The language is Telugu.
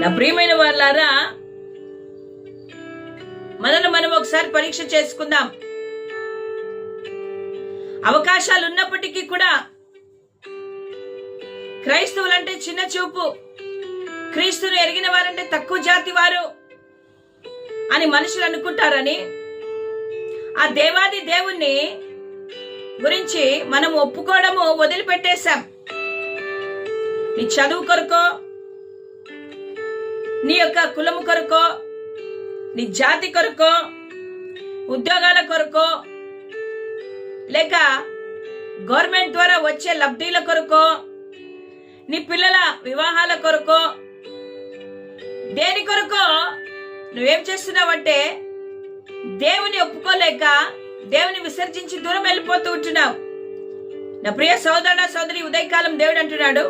నా ప్రియమైన వాళ్ళారా మనల్ని మనం ఒకసారి పరీక్ష చేసుకుందాం. అవకాశాలు ఉన్నప్పటికీ కూడా క్రైస్తవులంటే చిన్న చూపు. క్రీస్తును ఎరిగిన వారంటే తక్కువ జాతి వారు అని మనుషులు అనుకుంటారని ఆ దేవాది దేవుణ్ణి గురించి మనం ఒప్పుకోవడము వదిలిపెట్టేశాం. నీ చదువు కొరకో నీ యొక్క కులము కొరకో నీ జాతి కొరకో ఉద్యోగాల కొరకో లేక గవర్నమెంట్ ద్వారా వచ్చే లబ్ధీల కొరకో నీ పిల్లల వివాహాల కొరకో దేని కొరకో నువ్వేం చేస్తున్నావంటే దేవుని ఒప్పుకోలేక దేవుని విసర్జించి దూరం వెళ్ళిపోతూ ఉంటున్నావు. నా ప్రియ సోదర సోదరి ఉదయకాలం దేవుడు అంటున్నాడు.